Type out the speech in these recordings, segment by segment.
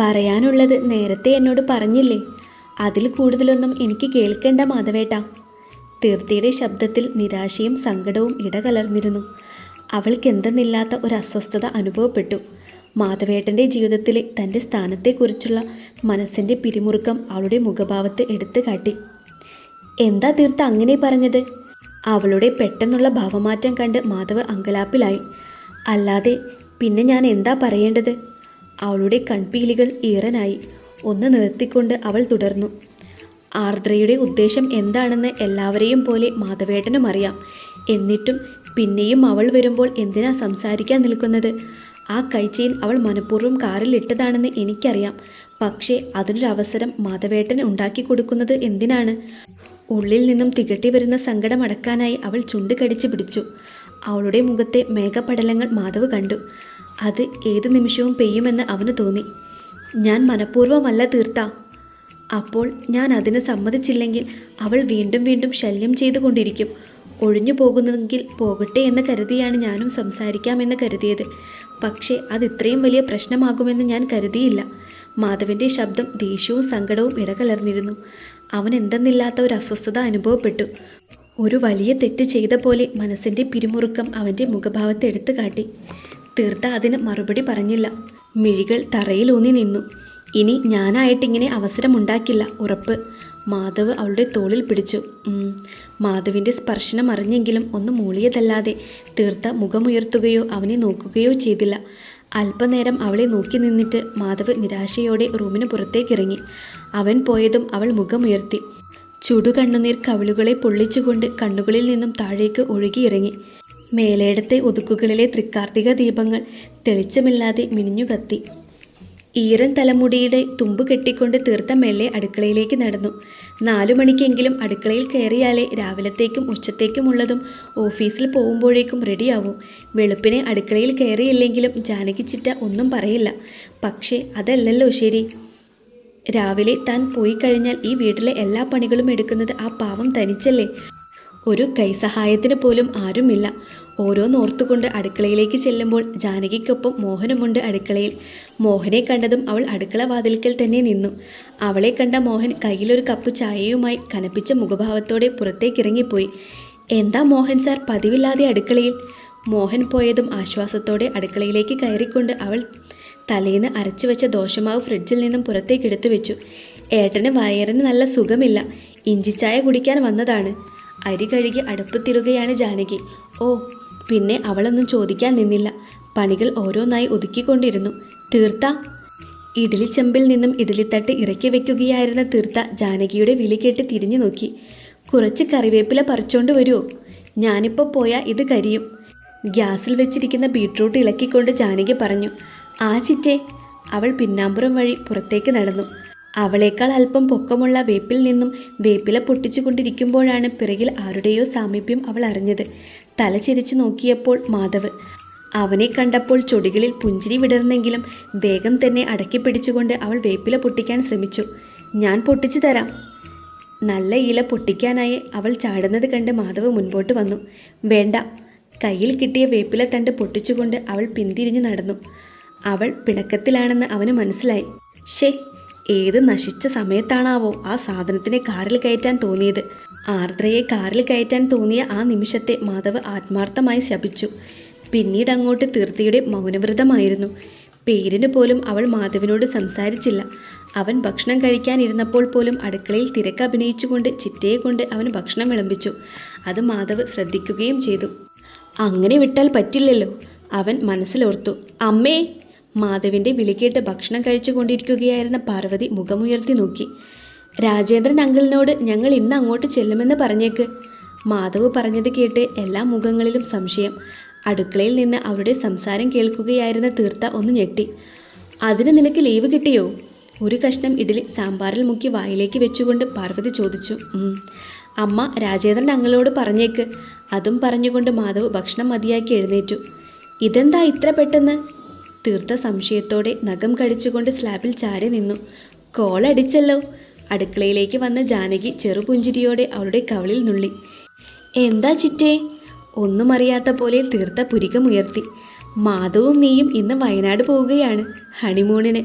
പറയാനുള്ളത് നേരത്തെ എന്നോട് പറഞ്ഞില്ലേ? അതിൽ കൂടുതലൊന്നും എനിക്ക് കേൾക്കേണ്ട മാധവേട്ട. തീർത്തിയുടെ ശബ്ദത്തിൽ നിരാശയും സങ്കടവും ഇടകലർന്നിരുന്നു. അവൾക്ക് എന്തെന്നില്ലാത്ത ഒരു അസ്വസ്ഥത അനുഭവപ്പെട്ടു. മാധവേട്ടന്റെ ജീവിതത്തിലെ തന്റെ സ്ഥാനത്തെക്കുറിച്ചുള്ള മനസ്സിന്റെ പിരിമുറുക്കം അവളുടെ മുഖഭാവത്ത് എടുത്തു കാട്ടി. എന്താ തീർത്ത അങ്ങനെ പറഞ്ഞത്? അവളുടെ പെട്ടെന്നുള്ള ഭാവമാറ്റം കണ്ട് മാധവ് അങ്കലാപ്പിലായി. അല്ലാതെ പിന്നെ ഞാൻ എന്താ പറയേണ്ടത്? അവളുടെ കൺപീലികൾ ഈറനായി. ഒന്ന് നിർത്തിക്കൊണ്ട് അവൾ തുടർന്നു. ആർദ്രയുടെ ഉദ്ദേശം എന്താണെന്ന് എല്ലാവരെയും പോലെ മാധവേട്ടനും അറിയാം. എന്നിട്ടും പിന്നെയും അവൾ വരുമ്പോൾ എന്തിനാ സംസാരിക്കാൻ നിൽക്കുന്നത്? ആ കൈച്ചെയിൻ അവൾ മനഃപൂർവം കാറിൽ ഇട്ടതാണെന്ന് എനിക്കറിയാം. പക്ഷേ അതിനൊരു അവസരം മാധവേട്ടൻ ഉണ്ടാക്കി കൊടുക്കുന്നത് എന്തിനാണ്? ഉള്ളിൽ നിന്നും തികട്ടി വരുന്ന സങ്കടം അടക്കാനായി അവൾ ചുണ്ട് കടിച്ചു പിടിച്ചു. അവളുടെ മുഖത്തെ മേഘപടലങ്ങൾ മാധവ് കണ്ടു. അത് ഏത് നിമിഷവും പെയ്യുമെന്ന് അവന് തോന്നി. ഞാൻ മനഃപൂർവമല്ല തീർത്ത. അപ്പോൾ ഞാൻ അതിന് സമ്മതിച്ചില്ലെങ്കിൽ അവൾ വീണ്ടും വീണ്ടും ശല്യം ചെയ്തുകൊണ്ടിരിക്കും. ഒഴിഞ്ഞു പോകുന്നെങ്കിൽ പോകട്ടെ എന്ന് കരുതിയാണ് ഞാനും സംസാരിക്കാമെന്ന് കരുതിയത്. പക്ഷേ അത് ഇത്രയും വലിയ പ്രശ്നമാകുമെന്ന് ഞാൻ കരുതിയില്ല. മാധവന്റെ ശബ്ദം ദേഷ്യവും സങ്കടവും ഇടകലർന്നിരുന്നു. അവൻ എന്തെന്നില്ലാത്ത ഒരു അസ്വസ്ഥത അനുഭവപ്പെട്ടു. ഒരു വലിയ തെറ്റ് ചെയ്ത പോലെ മനസ്സിന്റെ പിരിമുറുക്കം അവന്റെ മുഖഭാവത്തെ എടുത്തു കാട്ടി തീർത്ത അതിന് മറുപടി പറഞ്ഞില്ല. മിഴികൾ തറയിലൂന്നി നിന്നു. ഇനി ഞാനായിട്ടിങ്ങനെ അവസരമുണ്ടാക്കില്ല ഉറപ്പ്. മാധവ് അവളുടെ തോളിൽ പിടിച്ചു. മാധവിന്റെ സ്പർശനം അറിഞ്ഞെങ്കിലും ഒന്ന് മൂളിയതല്ലാതെ തീർത്ത മുഖമുയർത്തുകയോ അവനെ നോക്കുകയോ ചെയ്തില്ല. അല്പനേരം അവളെ നോക്കി നിന്നിട്ട് മാധവ് നിരാശയോടെ റൂമിന് പുറത്തേക്കിറങ്ങി. അവൻ പോയതും അവൾ മുഖമുയർത്തി. ചുടുകണ്ണുനീർ കവിളുകളെ പൊള്ളിച്ചുകൊണ്ട് കണ്ണുകളിൽ നിന്നും താഴേക്ക് ഒഴുകിയിറങ്ങി. മേലേടത്തെ ഒതുക്കുകളിലെ തൃക്കാർത്തിക ദീപങ്ങൾ തെളിച്ചമില്ലാതെ മിനിഞ്ഞു കത്തി ഈറൻ തലമുടിയുടെ തുമ്പ് കെട്ടിക്കൊണ്ട് തീർത്ത മെല്ലെ അടുക്കളയിലേക്ക് നടന്നു. നാലു മണിക്കെങ്കിലും അടുക്കളയിൽ കയറിയാലേ രാവിലത്തേക്കും ഉച്ചത്തേക്കുമുള്ളതും ഓഫീസിൽ പോകുമ്പോഴേക്കും റെഡിയാവും. വെളുപ്പിനെ അടുക്കളയിൽ കയറിയില്ലെങ്കിലും ജാനകി ചിറ്റ ഒന്നും പറയില്ല. പക്ഷേ അതല്ലല്ലോ ശരി. രാവിലെ താൻ പോയി കഴിഞ്ഞാൽ ഈ വീട്ടിലെ എല്ലാ പണികളും എടുക്കുന്നത് ആ പാവം തനിച്ചല്ലേ? ഒരു കൈസഹായത്തിന് പോലും ആരുമില്ല. ഓരോന്നോർത്തുകൊണ്ട് അടുക്കളയിലേക്ക് ചെല്ലുമ്പോൾ ജാനകിക്കൊപ്പം മോഹനുമുണ്ട് അടുക്കളയിൽ. മോഹനെ കണ്ടതും അവൾ അടുക്കള വാതിൽക്കൽ തന്നെ നിന്നു. അവളെ കണ്ട മോഹൻ കയ്യിലൊരു കപ്പ് ചായയുമായി കനപ്പിച്ച മുഖഭാവത്തോടെ പുറത്തേക്കിറങ്ങിപ്പോയി. എന്താ മോഹൻ സാർ പതിവില്ലാതെ അടുക്കളയിൽ? മോഹൻ പോയതും ആശ്വാസത്തോടെ അടുക്കളയിലേക്ക് കയറിക്കൊണ്ട് അവൾ തലേന്ന് അരച്ചു വെച്ച ദോശമാവ് ഫ്രിഡ്ജിൽ നിന്നും പുറത്തേക്ക് എടുത്തു വെച്ചു ഏട്ടന് വയറിന് നല്ല സുഖമില്ല. ഇഞ്ചിച്ചായ കുടിക്കാൻ വന്നതാണ്. അരി കഴുകി അടുപ്പത്തിടുകയാണ് ജാനകി. ഓ പിന്നെ അവളൊന്നും ചോദിക്കാൻ നിന്നില്ല. പണികൾ ഓരോന്നായി ഒതുക്കിക്കൊണ്ടിരുന്നു. തീർത്ത? ഇഡ്ഡലിച്ചെമ്പിൽ നിന്നും ഇഡ്ഡലിത്തട്ട് ഇറക്കി വെക്കുകയായിരുന്ന തീർത്ത ജാനകിയുടെ വിളി കേട്ട് തിരിഞ്ഞു നോക്കി. കുറച്ച് കറിവേപ്പില പറിച്ചോണ്ട് വരുമോ ഞാനിപ്പോൾ പോയാൽ ഇത് കരിയും. ഗ്യാസിൽ വെച്ചിരിക്കുന്ന ബീട്രൂട്ട് ഇളക്കിക്കൊണ്ട് ജാനകി പറഞ്ഞു ആ ചിറ്റേ. അവൾ പിന്നാമ്പുറം വഴി പുറത്തേക്ക് നടന്നു. അവളേക്കാൾ അല്പം പൊക്കമുള്ള വേപ്പിൽ നിന്നും വേപ്പില പൊട്ടിച്ചു കൊണ്ടിരിക്കുമ്പോഴാണ് പിറകിൽ ആരുടെയോ സാമീപ്യം അവൾ അറിഞ്ഞത്. തല ചിരിച്ചു നോക്കിയപ്പോൾ മാധവ്. അവനെ കണ്ടപ്പോൾ ചൊടികളിൽ പുഞ്ചിരി വിടർന്നെങ്കിലും വേഗം തന്നെ അടക്കി പിടിച്ചുകൊണ്ട് അവൾ വേപ്പില പൊട്ടിക്കാൻ ശ്രമിച്ചു. ഞാൻ പൊട്ടിച്ചു തരാം. നല്ല ഇല പൊട്ടിക്കാനായി അവൾ ചാടുന്നത് കണ്ട് മാധവ് മുൻപോട്ട് വന്നു. വേണ്ട. കയ്യിൽ കിട്ടിയ വേപ്പില തണ്ട് പൊട്ടിച്ചുകൊണ്ട് അവൾ പിന്തിരിഞ്ഞു നടന്നു. അവൾ പിണക്കത്തിലാണെന്ന് അവന് മനസ്സിലായി. ഷേ ഏത് നശിച്ച സമയത്താണാവോ ആ സാധനത്തിനെ കാറിൽ കയറ്റാൻ തോന്നിയത്. ആർദ്രയെ കാറിൽ കയറ്റാൻ തോന്നിയ ആ നിമിഷത്തെ മാധവ് ആത്മാർത്ഥമായി ശപിച്ചു. പിന്നീട് അങ്ങോട്ട് തീർത്ഥയുടെ മൗനവ്രതമായിരുന്നു. പേരിന് പോലും അവൾ മാധവിനോട് സംസാരിച്ചില്ല. അവൻ ഭക്ഷണം കഴിക്കാനിരുന്നപ്പോൾ പോലും അടുക്കളയിൽ തിരക്ക് അഭിനയിച്ചുകൊണ്ട് ചിറ്റയെ കൊണ്ട് അവൻ ഭക്ഷണം വിളമ്പിച്ചു. അത് മാധവ് ശ്രദ്ധിക്കുകയും ചെയ്തു. അങ്ങനെ വിട്ടാൽ പറ്റില്ലല്ലോ. അവൻ മനസ്സിലോർത്തു. അമ്മേ മാധവിന്റെ വിളിക്കേട്ട് ഭക്ഷണം കഴിച്ചു കൊണ്ടിരിക്കുകയായിരുന്ന പാർവതി മുഖമുയർത്തി നോക്കി. രാജേന്ദ്രൻ അങ്കിളിനോട് ഞങ്ങൾ ഇന്ന് അങ്ങോട്ട് ചെല്ലുമെന്ന് പറഞ്ഞേക്ക്. മാധവ് പറഞ്ഞത് കേട്ട് എല്ലാ മുഖങ്ങളിലും സംശയം. അടുക്കളയിൽ നിന്ന് അവരുടെ സംസാരം കേൾക്കുകയായിരുന്ന തീർത്ത ഒന്ന് ഞെട്ടി. അതിന് നിനക്ക് ലീവ് കിട്ടിയോ? ഒരു കഷ്ണം ഇഡലി സാമ്പാറിൽ മുക്കി വായിലേക്ക് വെച്ചുകൊണ്ട് പാർവതി ചോദിച്ചു. അമ്മ രാജേന്ദ്രൻ അങ്ങളോട് പറഞ്ഞേക്ക്. അതും പറഞ്ഞുകൊണ്ട് മാധവ് ഭക്ഷണം മതിയാക്കി എഴുന്നേറ്റു. ഇതെന്താ ഇത്ര പെട്ടെന്ന്? തീർത്ത സംശയത്തോടെ നഖം കടിച്ചുകൊണ്ട് സ്ലാബിൽ ചാരി നിന്നു. കോളടിച്ചല്ലോ അടുക്കളയിലേക്ക് വന്ന ജാനകി ചെറുപുഞ്ചിരിയോടെ അവളുടെ കവളിൽ നുള്ളി. എന്താ ചിറ്റേ? ഒന്നും അറിയാത്ത പോലെ തീർത്ത പുരികമുയർത്തി മാധവും നീയും ഇന്ന് വയനാട് പോവുകയാണ് ഹണിമൂണിന്.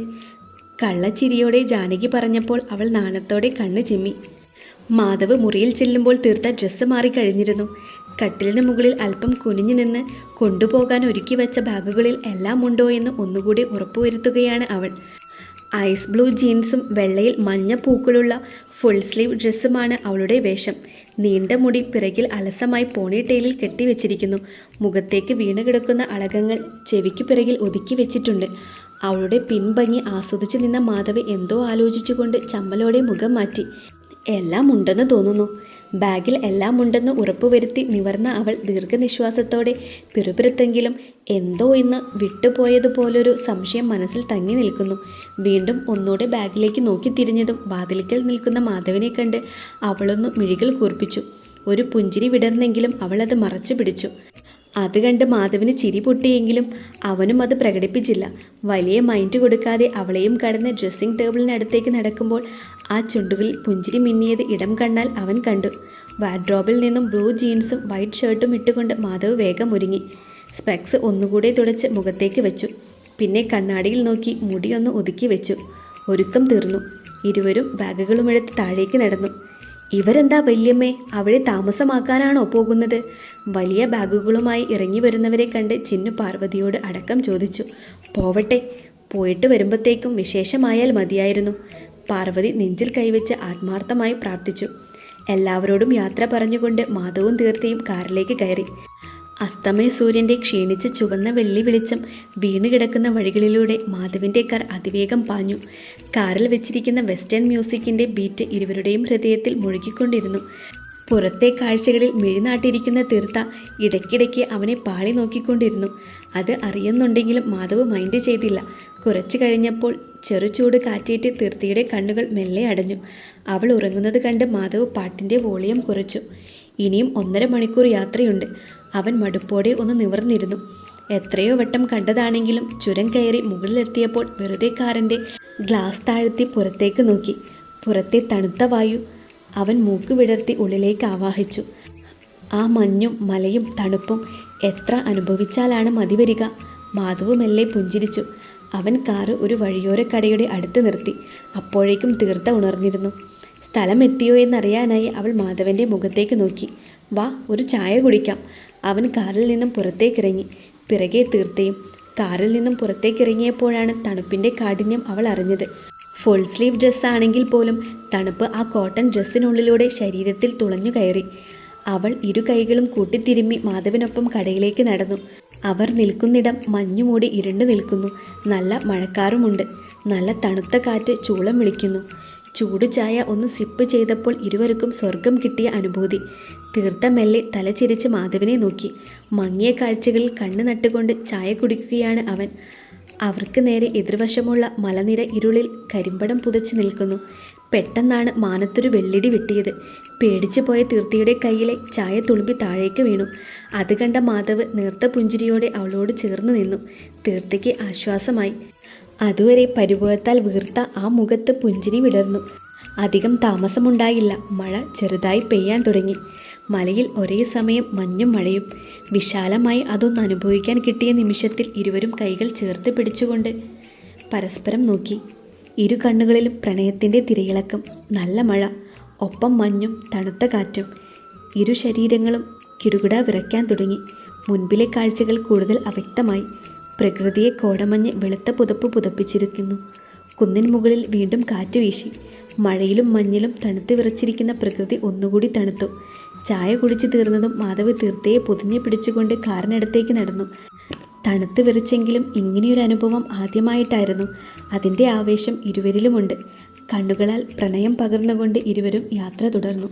കള്ളച്ചിരിയോടെ ജാനകി പറഞ്ഞപ്പോൾ അവൾ നാണത്തോടെ കണ്ണു ചിമ്മി. മാധവ് മുറിയിൽ ചെല്ലുമ്പോൾ തീർത്ത ഡ്രസ്സ് മാറിക്കഴിഞ്ഞിരുന്നു കട്ടിലിന് മുകളിൽ അല്പം കുനിഞ്ഞു നിന്ന് കൊണ്ടുപോകാൻ ഒരുക്കി വെച്ച ബാഗുകളിൽ എല്ലാം ഉണ്ടോ എന്ന് ഒന്നുകൂടി ഉറപ്പുവരുത്തുകയാണ് അവൾ. ഐസ് ബ്ലൂ ജീൻസും വെള്ളയിൽ മഞ്ഞ പൂക്കളുള്ള ഫുൾ സ്ലീവ് ഡ്രസ്സുമാണ് അവളുടെ വേഷം. നീണ്ട മുടി പിറകിൽ അലസമായി പോണി ടെയിലിൽ കെട്ടിവെച്ചിരിക്കുന്നു. മുഖത്തേക്ക് വീണ് കിടക്കുന്ന അളകങ്ങൾ ചെവിക്ക് പിറകിൽ ഒതുക്കി വെച്ചിട്ടുണ്ട്. അവളുടെ പിൻഭംഗി ആസ്വദിച്ചു നിന്ന മാധവ് എന്തോ ആലോചിച്ചുകൊണ്ട് ചമ്മലോടെ മുഖം മാറ്റി. എല്ലാം ഉണ്ടെന്ന് തോന്നുന്നു. ബാഗിൽ എല്ലാം ഉണ്ടെന്ന് ഉറപ്പുവരുത്തി നിവർന്ന അവൾ ദീർഘനിശ്വാസത്തോടെ പിറുപിറുത്തെങ്കിലും എന്തോ ഇന്ന് വിട്ടുപോയതുപോലൊരു സംശയം മനസ്സിൽ തങ്ങി നിൽക്കുന്നു. വീണ്ടും ഒന്നുകൂടെ ബാഗിലേക്ക് നോക്കി തിരിഞ്ഞതും വാതിലിക്കൽ നിൽക്കുന്ന മാധവനെ കണ്ട് അവളൊന്ന് മിഴികൾ കൂർപ്പിച്ചു. ഒരു പുഞ്ചിരി വിടർന്നെങ്കിലും അവൾ അത് മറച്ചു പിടിച്ചു. അത് കണ്ട് മാധവിന് ചിരി പൊട്ടിയെങ്കിലും അവനും അത് പ്രകടിപ്പിച്ചില്ല. വലിയ മൈൻഡ് കൊടുക്കാതെ അവളെയും കടന്ന് ഡ്രസ്സിംഗ് ടേബിളിനടുത്തേക്ക് നടക്കുമ്പോൾ ആ ചുണ്ടുകളിൽ പുഞ്ചിരി മിന്നിയത് ഇടം കണ്ണാൽ അവൻ കണ്ടു. വാർഡ്രോബിൽ നിന്നും ബ്ലൂ ജീൻസും വൈറ്റ് ഷർട്ടും ഇട്ടുകൊണ്ട് മാധവ് വേഗം ഒരുങ്ങി. സ്പെക്സ് ഒന്നുകൂടെ തുടച്ച് മുഖത്തേക്ക് വെച്ചു. പിന്നെ കണ്ണാടിയിൽ നോക്കി മുടിയൊന്ന് ഒതുക്കി വെച്ചു. ഒരുക്കം തീർന്നു. ഇരുവരും ബാഗുകളുമെടുത്ത് താഴേക്ക് നടന്നു. ഇവരെന്താ വല്യമ്മേ അവിടെ താമസമാക്കാനാണോ പോകുന്നത്? വലിയ ബാഗുകളുമായി ഇറങ്ങി വരുന്നവരെ കണ്ട് ചിന്നു പാർവതിയോട് അടക്കം ചോദിച്ചു. പോവട്ടെ പോയിട്ട് വരുമ്പോഴത്തേക്കും വിശേഷമായാൽ മതിയായിരുന്നു. പാർവതി നെഞ്ചിൽ കൈവച്ച് ആത്മാർത്ഥമായി പ്രാർത്ഥിച്ചു. എല്ലാവരോടും യാത്ര പറഞ്ഞുകൊണ്ട് മാധവും തീർത്ഥയും കാറിലേക്ക് കയറി. അസ്തമയ സൂര്യന്റെ ക്ഷീണിച്ച് ചുവന്ന വെള്ളി വെളിച്ചം വീണ് കിടക്കുന്ന വഴികളിലൂടെ മാധവിന്റെ കാർ അതിവേഗം പാഞ്ഞു. കാറിൽ വെച്ചിരിക്കുന്ന വെസ്റ്റേൺ മ്യൂസിക്കിന്റെ ബീറ്റ് ഇരുവരുടെയും ഹൃദയത്തിൽ മുഴുകിക്കൊണ്ടിരുന്നു. പുറത്തെ കാഴ്ചകളിൽ മിഴിനാട്ടിരിക്കുന്ന തീർത്ത ഇടയ്ക്കിടയ്ക്ക് അവനെ പാളി നോക്കിക്കൊണ്ടിരുന്നു. അത് അറിയുന്നുണ്ടെങ്കിലും മാധവ് മൈൻഡ് ചെയ്തില്ല. കുറച്ചു കഴിഞ്ഞപ്പോൾ ചെറുചൂട് കാറ്റേറ്റ് തീർത്തിയുടെ കണ്ണുകൾ മെല്ലെ അടഞ്ഞു. അവൾ ഉറങ്ങുന്നത് കണ്ട് മാധവ് പാട്ടിന്റെ വോളിയം കുറച്ചു. ഇനിയും ഒന്നര മണിക്കൂർ യാത്രയുണ്ട്. അവൻ മടുപ്പോടെ ഒന്ന് നിവർന്നിരുന്നു. എത്രയോ വട്ടം കണ്ടതാണെങ്കിലും ചുരം കയറി മുകളിലെത്തിയപ്പോൾ വെറുതെ കാറിന്റെ ഗ്ലാസ് താഴ്ത്തി പുറത്തേക്ക് നോക്കി. പുറത്തെ തണുത്ത വായു. അവൻ മൂക്ക് വിടർത്തി ഉള്ളിലേക്ക് ആവാഹിച്ചു. ആ മഞ്ഞും മലയും തണുപ്പും എത്ര അനുഭവിച്ചാലാണ് മതിവരിക? മാധവ് മെല്ലെ പുഞ്ചിരിച്ചു. അവൻ കാറ് ഒരു വഴിയോര കടയുടെ അടുത്ത് നിർത്തി. അപ്പോഴേക്കും തീർത്ത ഉണർന്നിരുന്നു. സ്ഥലം എത്തിയോ എന്നറിയാനായി അവൾ മാധവന്റെ മുഖത്തേക്ക് നോക്കി. വാ ഒരു ചായ കുടിക്കാം. അവൻ കാറിൽ നിന്നും പുറത്തേക്കിറങ്ങി. പിറകെ തീർത്തയും കാറിൽ നിന്നും പുറത്തേക്കിറങ്ങിയപ്പോഴാണ് തണുപ്പിന്റെ കാഠിന്യം അവൾ അറിഞ്ഞത്. ഫുൾ സ്ലീവ് ഡ്രസ്സാണെങ്കിൽ പോലും തണുപ്പ് ആ കോട്ടൺ ഡ്രസ്സിനുള്ളിലൂടെ ശരീരത്തിൽ തുളഞ്ഞു കയറി. അവൾ ഇരു കൈകളും കൂട്ടിത്തിരുമ്മി മാധവനൊപ്പം കടയിലേക്ക് നടന്നു. അവർ നിൽക്കുന്നിടം മഞ്ഞുമൂടി ഇരുണ്ടു നിൽക്കുന്നു. നല്ല മഴക്കാറുമുണ്ട്. നല്ല തണുത്ത കാറ്റ് ചൂളം വിളിക്കുന്നു. ചൂട് ചായ ഒന്ന് സിപ്പ് ചെയ്തപ്പോൾ ഇരുവർക്കും സ്വർഗം കിട്ടിയ അനുഭൂതി. തീർത്ത മെല്ലെ തലചിരിച്ച് മാധവനെ നോക്കി. മങ്ങിയ കാഴ്ചകളിൽ കണ്ണു നട്ടുകൊണ്ട് ചായ കുടിക്കുകയാണ് അവൻ. അവർക്ക് നേരെ എതിർവശമുള്ള മലനിര ഇരുളിൽ കരിമ്പടം പുതച്ച് നിൽക്കുന്നു. പെട്ടെന്നാണ് മാനത്തൊരു വെള്ളിടി വെട്ടിയത്. പേടിച്ചു പോയ തീർത്തിയുടെ കയ്യിലെ ചായ തുളുമ്പി താഴേക്ക് വീണു. അത് കണ്ട മാധവ് നേർത്ത പുഞ്ചിരിയോടെ അവളോട് ചേർന്ന് നിന്നു. തീർത്തയ്ക്ക് ആശ്വാസമായി. അതുവരെ പരിഭവത്താൽ വീർത്ത ആ മുഖത്ത് പുഞ്ചിരി വിടർന്നു. അധികം താമസമുണ്ടായില്ല. മഴ ചെറുതായി പെയ്യാൻ തുടങ്ങി. മലയിൽ ഒരേ സമയം മഞ്ഞും മഴയും. വിശാലമായി അതൊന്ന് അനുഭവിക്കാൻ കിട്ടിയ നിമിഷത്തിൽ ഇരുവരും കൈകൾ ചേർത്ത് പിടിച്ചുകൊണ്ട് പരസ്പരം നോക്കി. ഇരു കണ്ണുകളിലും പ്രണയത്തിന്റെ തിരയിളക്കം നല്ല മഴ ഒപ്പം മഞ്ഞും തണുത്ത കാറ്റും. ഇരു ശരീരങ്ങളും കിടുകിട വിറയ്ക്കാൻ തുടങ്ങി. മുൻപിലെ കാഴ്ചകൾ കൂടുതൽ അവ്യക്തമായി. പ്രകൃതിയെ കോടമഞ്ഞ് വെളുത്ത പുതപ്പ് പുതപ്പിച്ചിരിക്കുന്നു. കുന്നിൻ മുകളിൽ വീണ്ടും കാറ്റ് വീശി. മഴയിലും മഞ്ഞിലും തണുത്ത് വിറച്ചിരിക്കുന്ന പ്രകൃതി ഒന്നുകൂടി തണുത്തു. ചായ കുടിച്ചു തീർന്നതും മാധവ് തീർത്തയെ പൊതിഞ്ഞു പിടിച്ചുകൊണ്ട് കാറിനടുത്തേക്ക് നടന്നു. തണുത്ത് വിറച്ചെങ്കിലും ഇങ്ങനെയൊരു അനുഭവം ആദ്യമായിട്ടായിരുന്നു. അതിന്റെ ആവേശം ഇരുവരിലുമുണ്ട്. കണ്ണുകളാൽ പ്രണയം പകർന്നുകൊണ്ട് ഇരുവരും യാത്ര തുടർന്നു.